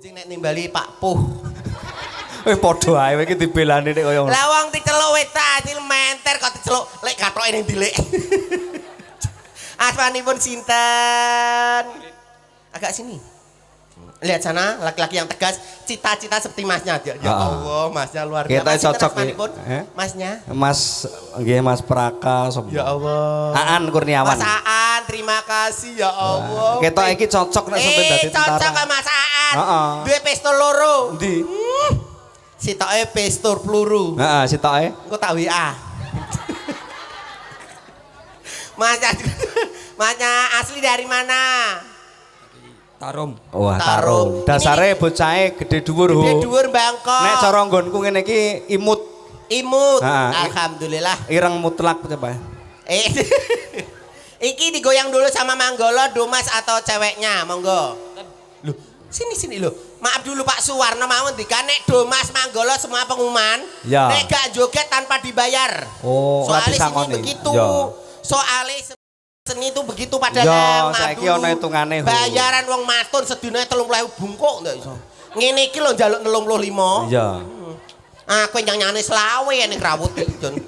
Jing nek nimbali Pak Puh. Eh padha ae iki dibelani nek kaya ngono. Lah wong diceluk wis acil menter kok diceluk lek kathoke ning dilik. Asmanipun sinten? Agak sini. Lihat sana laki-laki yang tegas, cita-cita seperti masnya. Ya, ya Ah. Allah, masnya luar Kita Mas, sinten cocok, eh? Masnya. Mas nggih Mas Praka sapa? Ya Allah. Aan Kurniawan. Mas Aan, terima kasih ya Allah. Ketok iki cocok nek sampe Eh, dadi cocok tentara. sama Mas Aan. Heeh. Duwe pistol loro. Endi? Sitoke pistol peluru. Heeh, sitoke. Engko tak WA. Masnya Masnya asli dari mana? Tarum. Wah, Tarung. tarung. Dasare bocahe gede dhuwur. Gede dhuwur Bangkok. Nek cara nggonku ngene iki imut, imut. Ha, Alhamdulillah. ireng mutlak coba. Eh. Iki digoyang dulu sama Manggolo, Dumas atau ceweknya, monggo. Loh, sini sini loh. Maaf dulu Pak Suwarno mawon dika nek Dumas Manggolo semua pengumuman. Ya. Nek gak joget tanpa dibayar. Oh, Soalnya disangoni. begitu. Ya. Soalnya seni itu begitu pada Ya, maaf saiki ana hitungane. Bayaran wong matun sedina 30.000 bungkuk ndak iso. Ngene iki lho njaluk 35. Iya. Aku yang nyanyi selawe ya nih rawut Jon.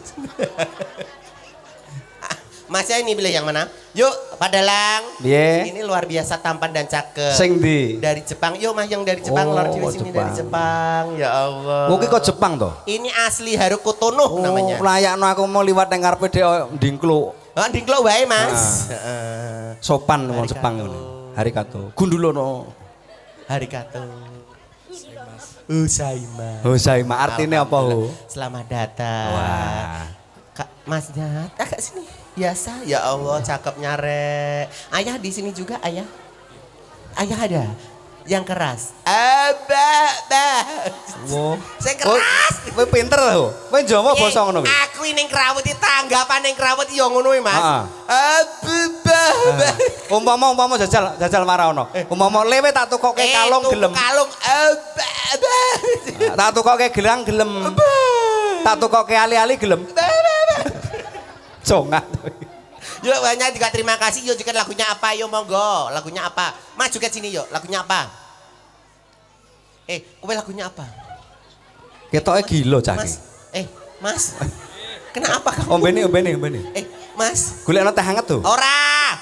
Mas ya ini pilih yang mana? Yuk, Padalang. Piye? Ini luar biasa tampan dan cakep. Sing ndi? dari Jepang. Yuk Mas yang dari Jepang, Oh, luar sini Jepang. dari Jepang. Ya Allah. Oh, ki kok Jepang to? Ini asli Harukutono Oh, namanya. layakno aku mau liwat nang ngarepe dhek ndingklo. Oh, dingklo wae, Ah. Mas. Heeh. Sopan wong. Jepang ngono. Harikato. Gundulono. Harikato. Usaima. Hosaima artinya apa, Ho? Selamat datang. Wah. Kak Mas Jat, agak sini. Biasa, ya Allah, cakepnya rek. Ayah di sini juga, ayah. Ayah ada yang keras. Abah, bah. Wo. Saya keras. Kowe pinter lho. Kowe Jawa Piye? basa ngono kuwi. Aku ini kerawat di tanggapan yang kerawat ya ngono iki, Mas. Heeh. Abah, bah, bah. Umpama umpama jajal jajal marono. Umpama lewe tak tukokke Eh, kalung gelem. Kalung, abah, bah. Tak tukokke gelang gelem. Tak tukokke ali-ali gelem. Jongat. Yuk banyak juga terima kasih. Yuk juga lagunya apa? Yuk monggo. Lagunya apa? Mas juga sini yuk. Lagunya apa? Eh, kowe lagunya apa? Ketoke gila cah Mas. iki. Eh, Mas. Kenapa kamu? Ombene ombene ombene. Eh, Mas. Golekno teh hangat tuh. Ora.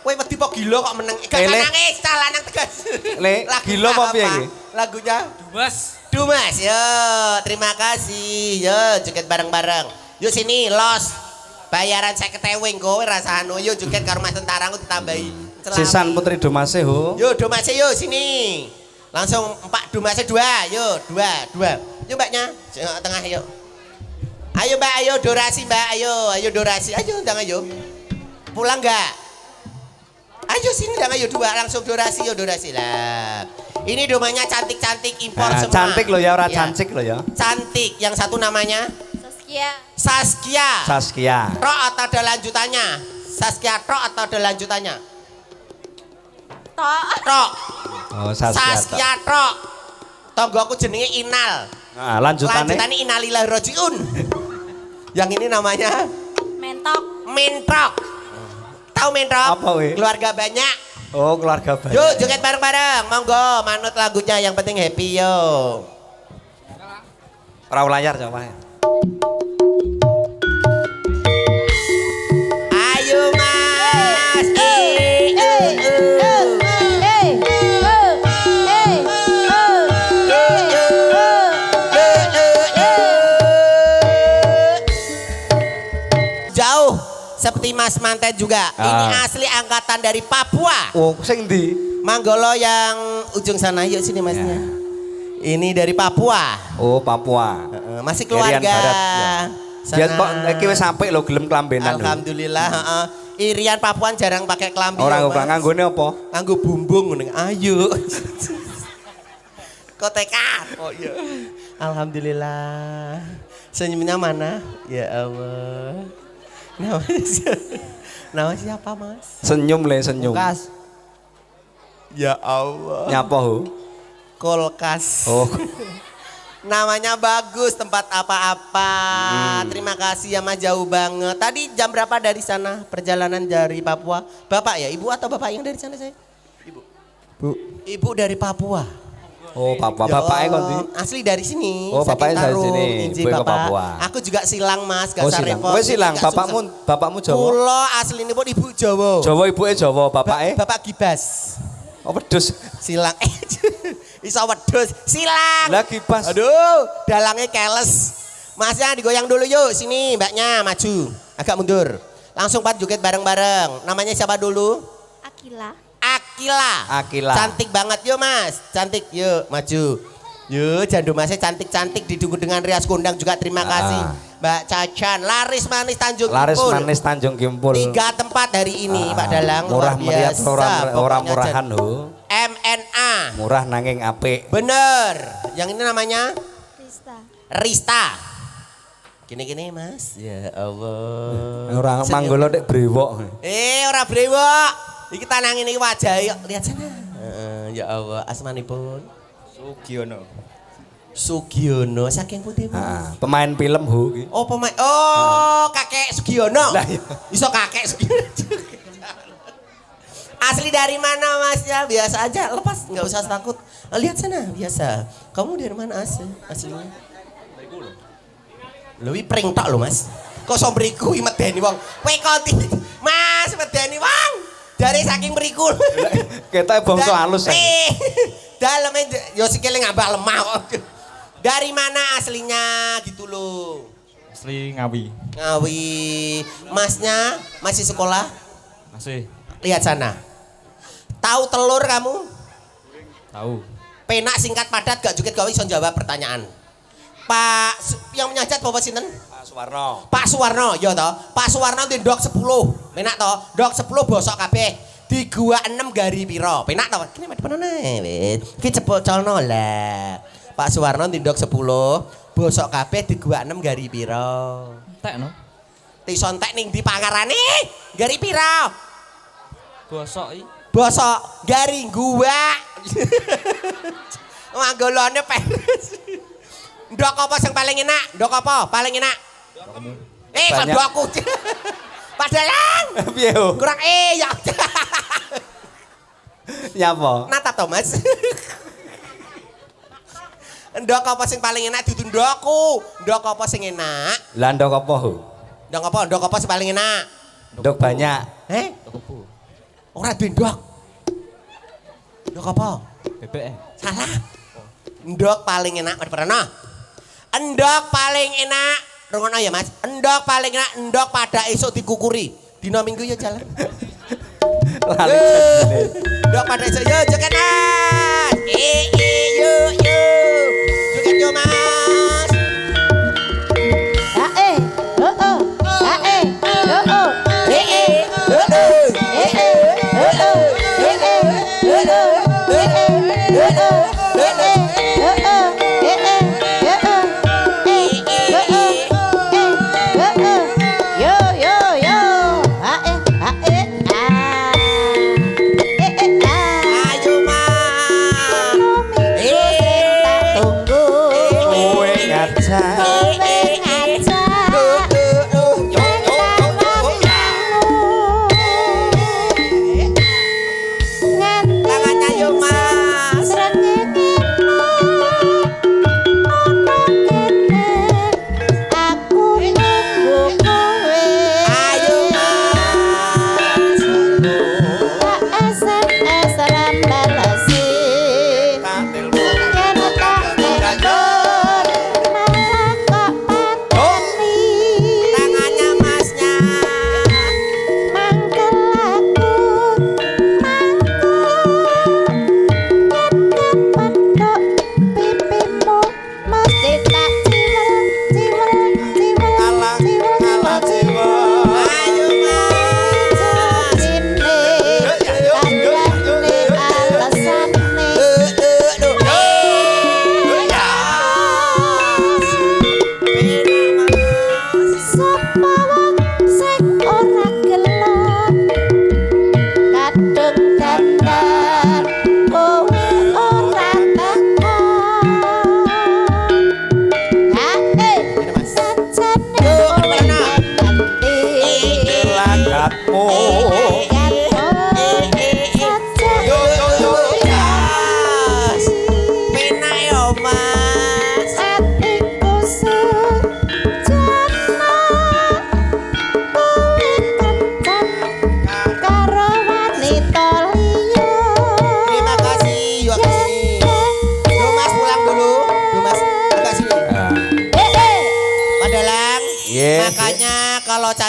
Kowe wedi po gila kok meneng. Gak Eh, nangis, cah lanang tegas. Le, gila apa piye iki? Lagunya Dumas. Dumas. Yo, terima kasih. Yo, joget bareng-bareng. Yuk sini, los. Bayaran saya ketewing kowe rasa anu. Yuk joget karo Mas tentara aku ditambahi. Sisan Putri Domase ho. Yuk Domase yuk sini. Langsung empat Domase dua. Yuk dua dua. Yuk mbaknya Tengah- yuk. Ayo mbak ayo dorasi mbak ayo ayo dorasi ayo jangan ayo. Pulang nggak? Ayo sini jangan ayo dua langsung dorasi yuk dorasi lah. Ini domanya cantik-cantik impor Nah, semua. cantik loh ya, ora Ya. cantik loh ya. Cantik. Yang satu namanya Saskia. Saskia. Saskia. Ro atau ada lanjutannya? Saskia Ro atau ada lanjutannya? Tok. Ro. Oh, Saskia. Saskia Ro. Tonggoku jenenge Inal. Nah, lanjutane. Lanjutannya Inalillahi rojiun. Yang ini namanya Mentok. Mentrok. Tahu Mentrok? Apa, we? Keluarga banyak. Oh, keluarga banyak. Yuk joget bareng-bareng. Monggo manut lagunya yang penting happy yo. Ora layar coba. Jauh seperti Mas Mantet juga. Ini Ah. asli angkatan dari Papua. Oh, sing ndi? Manggolo yang ujung sana yuk sini Masnya. Ini dari Papua. Oh, Papua. Heeh, Masih Irian keluarga. Barat, ya. Dia kok iki wis sampe lho gelem kelambenan. lho. Alhamdulillah, heeh. Irian Papuan jarang pakai kelambi. Ora yo, ora Mas. nganggone apa? Nganggo bumbung ngene. Ayo. Kok tekat? Oh iya. Alhamdulillah. Senyumnya mana? Ya Allah. Nama siapa? Nama siapa, Mas? Senyum le senyum. Kulkas. Ya Allah. Nyapa ho? Kulkas. Oh. Namanya bagus, tempat apa-apa. Hmm. Terima kasih ya Mas jauh banget. Tadi jam berapa dari sana perjalanan dari Papua? Bapak ya, Ibu atau Bapak yang dari sana saya? Ibu. Bu. Ibu dari Papua. Oh, bapak bapaknya kon ndi? Asli dari sini. Oh, bapaknya dari sini. Inji, Bapak. Papua. Aku juga silang Mas, gak Oh, silang. repot. Kowe silang, Gak bapakmu bapakmu Jawa. Kula asline pun ibu Jawa. Jawa ibuke Jawa, Ba- bapake. Bapak Gibas. Oh, pedus. Silang. Iso wedhus. Silang. Lah kipas. Aduh, dalangnya keles. Masnya digoyang dulu yuk, sini mbaknya maju. Agak mundur. Langsung pat joget bareng-bareng. Namanya siapa dulu? Akila. Akila. Akila. Cantik banget yuk mas. Cantik yuk maju. Yuk jandu masnya cantik-cantik didukung dengan rias kondang juga terima Ah. kasih. Mbak Cacan, laris manis Tanjung Laris Kimpul. manis Tanjung Kimpul. Tiga tempat hari ini Pak Dalang. Murah meriah biasa. ora ora Pokoknya murahan jan- MNA. Murah nanging apik. Bener. Yang ini namanya Krista. Rista. Gini-gini mas. Ya Allah. Ora Senyum. manggolo nek brewok. Eh ora brewok. Iki tanangin iki wajah yuk. Lihat sana. Heeh, ya Allah, asmanipun Sugiono. Sugiono saking putih. Ah, pemain film iki. Oh pemain. Oh, kakek Sugiono. Lah, iya. Iso kakek Sugiono. Asli dari mana mas ya? Biasa aja, lepas nggak usah takut. Lihat sana, biasa. Kamu dari mana asli? Aslinya? Lebih pring tok lo mas. Kok sombriku medeni wong. Kowe konti. Mas medeni wong. Dari saking mriku. Kita bangsa Da- halus. ya. Eh, dalamnya yo sikile ngambak lemah kok. Dari mana aslinya gitu loh. Asli Ngawi. Ngawi. Masnya masih sekolah? Masih Lihat sana. Tahu telur kamu? tahu. Penak singkat padat gak joget gawe iso jawab pertanyaan. Pak yang menyajat Bapak sinten? Pak Suwarno. Pak Suwarno, ya toh. Pak Suwarno di dok 10. Penak toh. Dok 10 bosok kabeh. Di gua 6 gari piro. Penak toh. Kene mati penone wis. Ki cepet colno lah. Pak Suwarno di dok 10. Bosok kabeh di gua 6 gari piro. Entek no. Tisontek ning di pangarane. Gari piro? Bosok i. Bosok gari gua. Manggolone peres. Ndok apa sing paling enak? Ndok apa paling enak? Eh, kok Banyak. ndokku. Padalang. Piye? Kurang eh ya. Nyapa? Nata Thomas. Ndok apa sing paling enak dudu ndokku. Ndok apa sing enak? Lah ndok apa ho? Ndok apa? Ndok apa sing paling enak? Ndok banyak. Eh? Ora duwe ndok. Ndok apa? BBM. Salah. Endok paling enak, Prana. Endok paling enak. Rungono ya, Mas. Endok paling enak, endok pada esok dikukuri. Dino minggu ya jalan. Lali. Endok pada esok yo jogetan. Eh eh yo yo. Joget yo, Mas. Eh.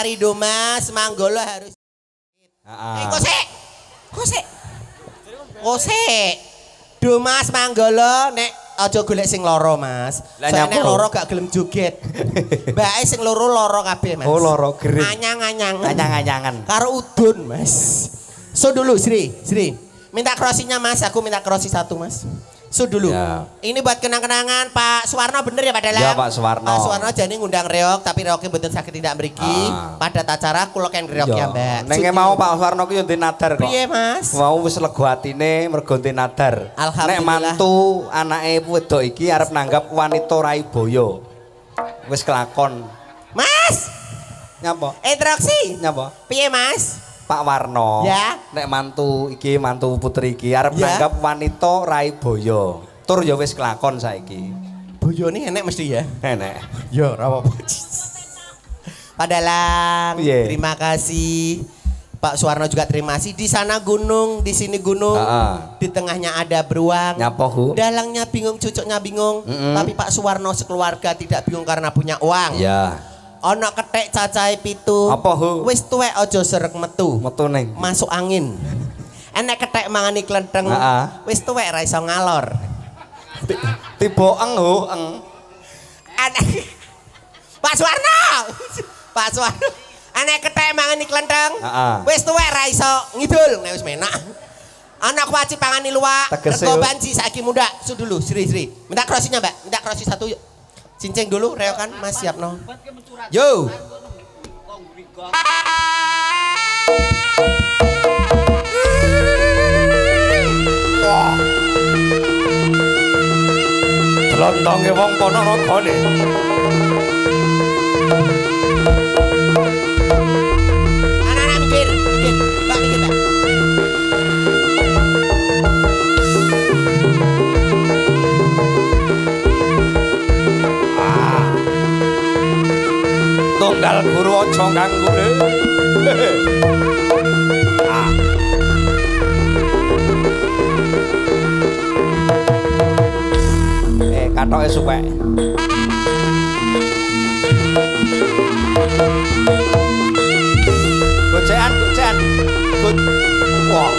Cari Domas Manggolo harus Eh, Heeh. kosek. Kosek. Kosek. Domas Manggolo nek aja golek sing loro, Mas. Soalnya loro gak gelem joget. Mbake sing loro loro kabeh, Mas. Oh, loro gering. Anyang-anyang. Anyang-anyangan. Karo udun, Mas. So dulu, Sri, Sri. Minta krosinya, Mas. Aku minta krosi satu, Mas. So dulu. Ya. Ini buat kenang-kenangan Pak Suwarno bener ya Pak Dalang? Ya, Pak Suwarno. Pak Suwarno jadi ngundang reok tapi reoknya betul sakit tidak mriki. Ah. Pada acara kula kan reok ya, Mbak. Neng mau. Pak Warno ku yo ndek nadar kok. Piye, Mas? Mau wis lega atine mergo nadar. Alhamdulillah. Nek mantu anake wedok iki arep nanggap wanita raiboyo. Wis kelakon. Mas, Nyapa? introduksi. Nyapa? Piye, Mas? Pak Warno. Ya. Nek mantu iki mantu putri iki arep Ya. nanggap wanita raiboyo. Tur ya wis kelakon saiki. Bojone enek mesti ya. Enek. Yo, ora apa-apa. Pak Dalang, Piye? terima kasih. Pak Suwarno juga terima kasih. Di sana gunung, di sini gunung. Ah, Di tengahnya ada beruang. Nyapa, Hu? Dalangnya bingung, cucuknya bingung. Mm-mm. Tapi Pak Suwarno sekeluarga tidak bingung karena punya uang. Ya. Ono ketek cacai pitu. Apa, Hu? Wis tuwek aja serek metu. Metu ning. Masuk angin. Enek ketek mangani klenteng. Wis tuwek ra iso ngalor. Ti- Tiba eng. Anak Pak Suwarno. Pak Suwarno. Anak ketek mangani klenteng. Heeh. Wis tuwek ra iso ngidul nek wis menak. Anak wajib pangani luwak. Rego Hu. banci saiki muda. Su dulu, Sri Sri. Minta krosinya, Mbak. Minta krosi satu yuk. Cincing dulu, reokan Mas siap no. Yo. Telontonge wong Ponorogo Anak-anak Tunggal guru aja nganggure. Ah. Eh, katoke suwek. Gocekan, gocekan. Go Wah.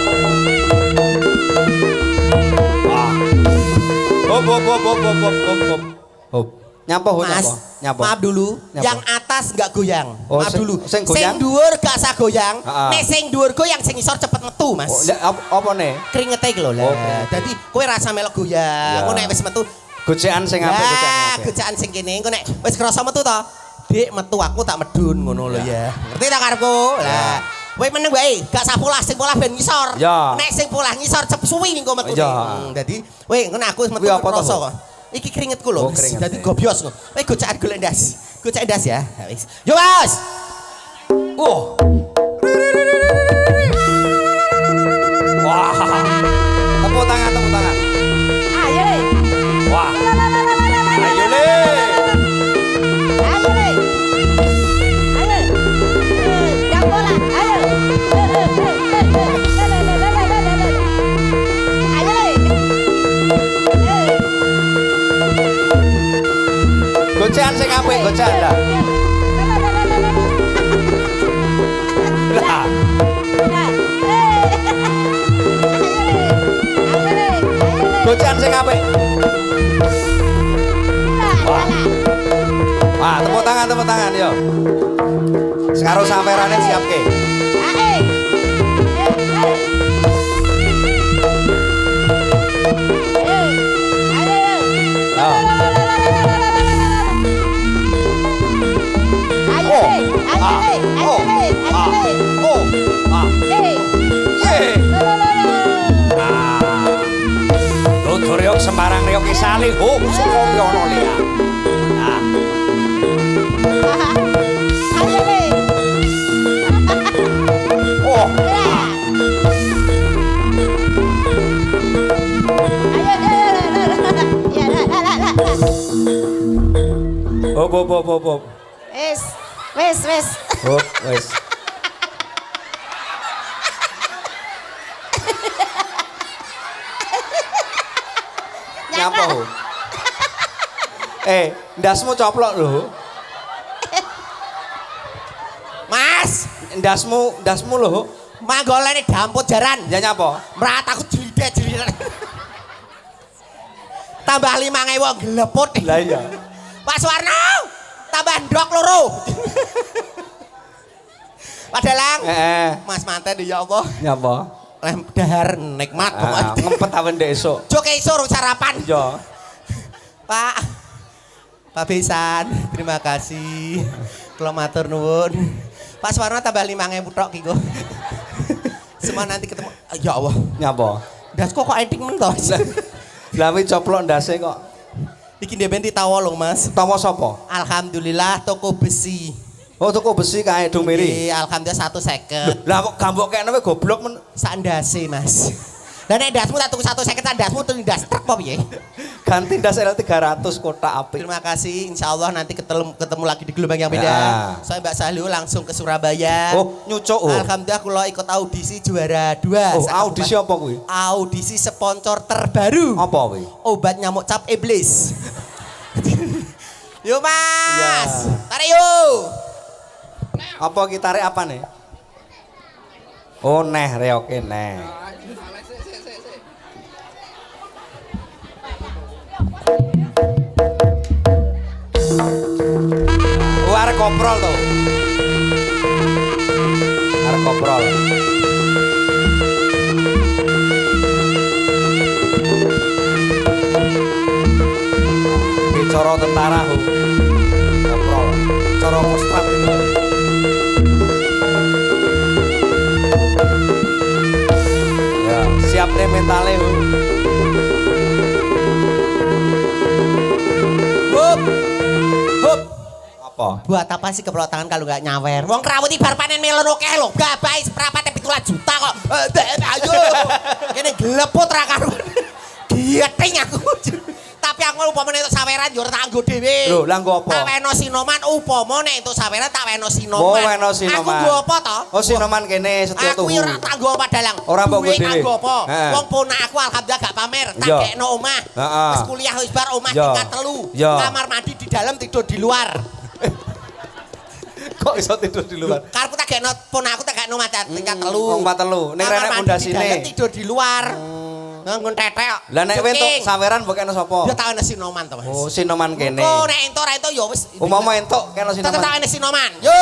Hop, hop, hop, hop, hop, hop, hop, hop. Nyapa, ho, Mas, nyapa. Maaf dulu. Nyapa? Yang atas nggak goyang. Oh, maaf sing- dulu. sing goyang? dhuwur gak usah goyang. Nek sing dhuwur goyang sing isor cepet metu, Mas. Oh, ya, apa, apa nih? Keringetnya iki lho lah. Oh. Dadi kowe rasa melok goyang. Ya. Ngono nek wis metu. Gocekan sing apik, gocekan Ya, sing sing kene engko nek wis krasa metu to. Dik metu aku tak medun ngono lho ya. Ngerti tak karepku? Lah, kowe meneng wae, gak sak polah sing polah ben ngisor. Ya. Nek sing polah ngisor cep suwi engko metu. Ya. Dadi, kowe ngono aku wis metu krasa kok. Iki keringetku lho. Oh, keringet, Dadi ya. gobios ngono. Kowe gocaan golek ndas. Gocak ndas ya. Wis. Yo, Mas. Wah. La, la, la. Lah. Sing apik. Lah. Wah, tepuk tangan, tepuk tangan yo. Sekarang samperane siap ke. sembarang reok isali ho sing ngombe ana liya Ayo deh. Ayo ayo ayo ayo la la. Bo bo bo bo bo. Wes. Hop, wes. Nyapa ho? Eh, ndasmu coplok lho. Mas, Ndasmu, ndasmu lho. manggolene damput jaran. Ya nyapa? Merat aku jelidet-jelidet. Tambah 5000 geleput. Lah iya. Pak Suwarno, tambah ndok loro. Pak Dalang, Heeh. Mas manten ya Allah. Nyapa? Lem dahar nikmat Ah, pokoknya. ngempet awen ndek esuk. Jok esuk urung sarapan. Iya. Pak. Pak Besan, terima kasih. Kula matur nuwun. Pak Suwarno tambah 5000 tok. Semua nanti ketemu. Ya Allah. Nyapa? Das kok kok enting men to? Lah coplok ndase kok. Iki ndek ben ditawa lho, Mas. Tawa sapa? Alhamdulillah toko besi. Oh toko besi Dumiri. Nggih, alhamdulillah satu seket. Lah kok gambok kene kowe goblok men. Sak ndase, Mas. Lah nek ndasmu tak tuku satu seket, sak ndasmu tuku ndas truk apa piye? Ganti ndas L300 kotak apik. Terima kasih, insya Allah nanti ketemu, ketemu lagi di gelombang yang beda. Ya. Saya Mbak Sahliu langsung ke Surabaya. Oh, nyucuk oh. Alhamdulillah kula ikut audisi juara dua. Oh, audisi apa kuwi? Audisi sponsor terbaru. Apa kuwi? Obat nyamuk cap iblis. Yuk mas, Ya. tarik yuk. Apa kita rek apa nih? Oh neh reoke neh. Arek koprol tuh. Arek koprol. Bicara tentara hu. Koprol. Cara kostrat itu. Ya, siap nih mentalnya hu. Hup, hup. Apa? Buat apa sih keperluan tangan kalau nggak nyawer? Wong kerawut ibar panen melon oke lo, gak baik seberapa tapi juta kok. Eh, Ayo, ini geleput ra karuan. Gieting aku. Tapi aku upama nek entuk saweran yo tak nggo dhewe. Lho, lah nggo apa? Tak weno sinoman upama nek entuk saweran tak weno sinoman. Oh, weno sinoman. Aku nggo apa to? Oh sinoman kene setia Aku tuhu. yo ora tak nggo apa dalang. Ora mbok nggo dhewe. apa? Wong ponak aku alhamdulillah gak pamer, tak Iya. gekno omah. Heeh. Wis kuliah wis bar omah Iya. tingkat telu. Iya. Kamar mandi di dalam tidur di luar. Kok iso tidur di luar? Karepku tak gekno pon aku tak gekno maca tingkat telu. wong telu. Ning di dalam tidur di luar. Nggon tetek. kok. Lah nek entuk saweran mbok kene sapa? Ya tak ana sinoman to, Mas. Oh, sinoman kene. Kok nek entuk ra entuk ya wis. Umama entuk kene Tetep tak sinoman. ana sinoman. Yo.